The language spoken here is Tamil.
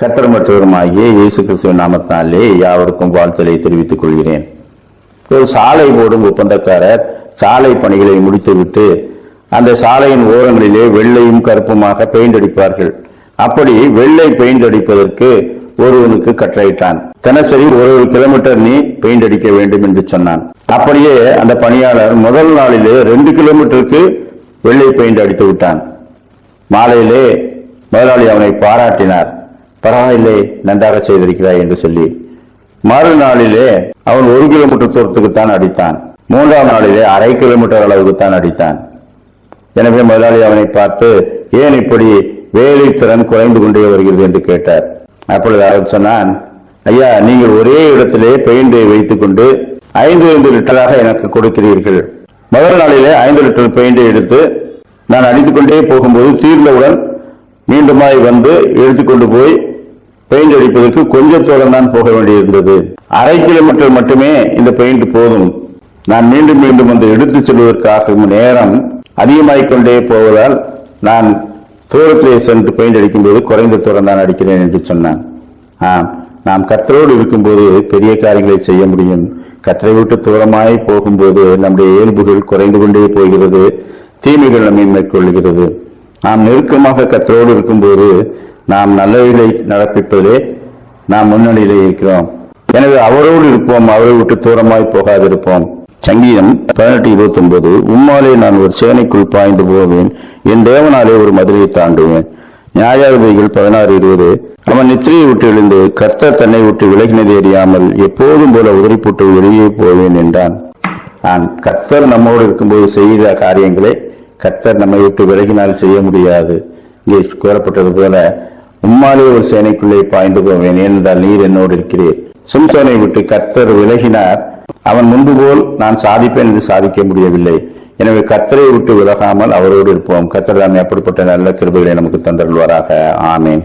கத்திரமற்றவருமாகிய இயேசு கிறிஸ்துவ நாமத்தினாலே யாவருக்கும் வாழ்த்தலை தெரிவித்துக் கொள்கிறேன். ஒரு சாலை போடும் ஒப்பந்தக்காரர் சாலை பணிகளை முடித்துவிட்டு அந்த சாலையின் ஓரங்களிலே வெள்ளையும் கருப்புமாக பெயிண்ட் அடிப்பார்கள். அப்படி வெள்ளை பெயிண்ட் அடிப்பதற்கு ஒருவனுக்கு கட்டளையிட்டான். தினசரி ஒரு ஒரு கிலோமீட்டர் நீ பெயிண்ட் அடிக்க வேண்டும் என்று சொன்னான். அப்படியே அந்த பணியாளர் முதல் நாளிலே ரெண்டு கிலோமீட்டருக்கு வெள்ளை பெயிண்ட் அடித்து விட்டான் மாலையிலே முதலாளி அவனை பாராட்டினார். பரவாயில்லை நன்றாக செய்திருக்கிறாய் என்று சொல்லி. மறுநாளிலே அவன் ஒரு கிலோமீட்டர் தூரத்துக்கு தான் அடித்தான். மூன்றாம் நாளிலே அரை கிலோமீட்டர் அளவுக்கு தான் அடித்தான். எனவே முதலாளி அவனை பார்த்து ஏன் இப்படி வேலை திறன் குறைந்து கொண்டே வருகிறது? என்று கேட்டார். அப்பொழுது அவர் சொன்னான் ஐயா நீங்கள் ஒரே இடத்திலே பெயிண்டை வைத்துக் கொண்டு ஐந்து ஐந்து லிட்டராக எனக்கு கொடுக்கிறீர்கள். முதல் நாளிலே ஐந்து லிட்டர் பெயிண்டை எடுத்து நான் அடித்துக் கொண்டே போகும்போது தீர்ந்தவுடன் மீண்டுமாய் வந்து எடுத்துக்கொண்டு போய் பெயிண்ட் அடிப்பதற்கு கொஞ்சம் தூரம் தான் போக வேண்டியிருந்தது. அரை கிலோமீட்டர் மட்டுமே இந்த பெயிண்ட் போதும். நான் மீண்டும் மீண்டும் வந்து எடுத்துச் செல்வதற்காக நேரம் அதிகமாகிக் கொண்டே போவதால் நான் தூரத்திலே சென்று பெயிண்ட் அடிக்கும்போது குறைந்த தூரம் தான் அடிக்கிறேன் என்று சொன்னான். ஆம் நாம் கத்தரோடு இருக்கும்போது பெரிய காரியங்களை செய்ய முடியும். கத்தரை விட்டு தூரமாய் போகும்போது நம்முடைய இயல்புகள் குறைந்து கொண்டே போகிறது தீமைகள் நம்மை மேற்கொள்கிறது நாம் நெருக்கமாக கத்தரோடு இருக்கும்போது நாம் நல்லதை நடப்பிப்பதிலே நாம் முன்னணியிலே இருக்கிறோம். எனவே அவரோடு இருப்போம் அவரை விட்டு தூரமாய் போகாதிருப்போம். சங்கீதம் பதினெட்டு இருபத்தி ஒன்பது உம்மாலே நான் ஒரு சேனைக்குள் பாய்ந்து போவேன் என் தேவனாலே ஒரு மதுரையை தாண்டுவேன். நியாயாதிபதிகள் பதினாறு இருபது அவன் நித்திரையை விட்டு எழுந்து கர்த்தர் தன்னை விட்டு விலகினது அறியாமல் எப்போதும் போல உதறி போட்டு வெளியே போவேன் என்றான். நான் கர்த்தர் நம்மோடு இருக்கும்போது செய்கிற காரியங்களை கர்த்தர் நம்மை விட்டு விலகினால் செய்ய முடியாது. இங்கே கூறப்பட்டது போல உம்மாலே ஒரு சேனைக்குள்ளே பாய்ந்து போவேன் ஏனென்றால் நீர் என்னோடு இருக்கிறேன் சிம்சோனை விட்டு கர்த்தர் விலகினார். அவன் முன்பு போல் நான் சாதிப்பேன் என்று சாதிக்க முடியவில்லை. எனவே கர்த்தரை விட்டு விலகாமல் அவரோடு இருப்போம். கர்த்தர் தாமே அப்படிப்பட்ட நல்ல கிருபைகளை நமக்கு தந்தருள்வாராக. ஆமேன்.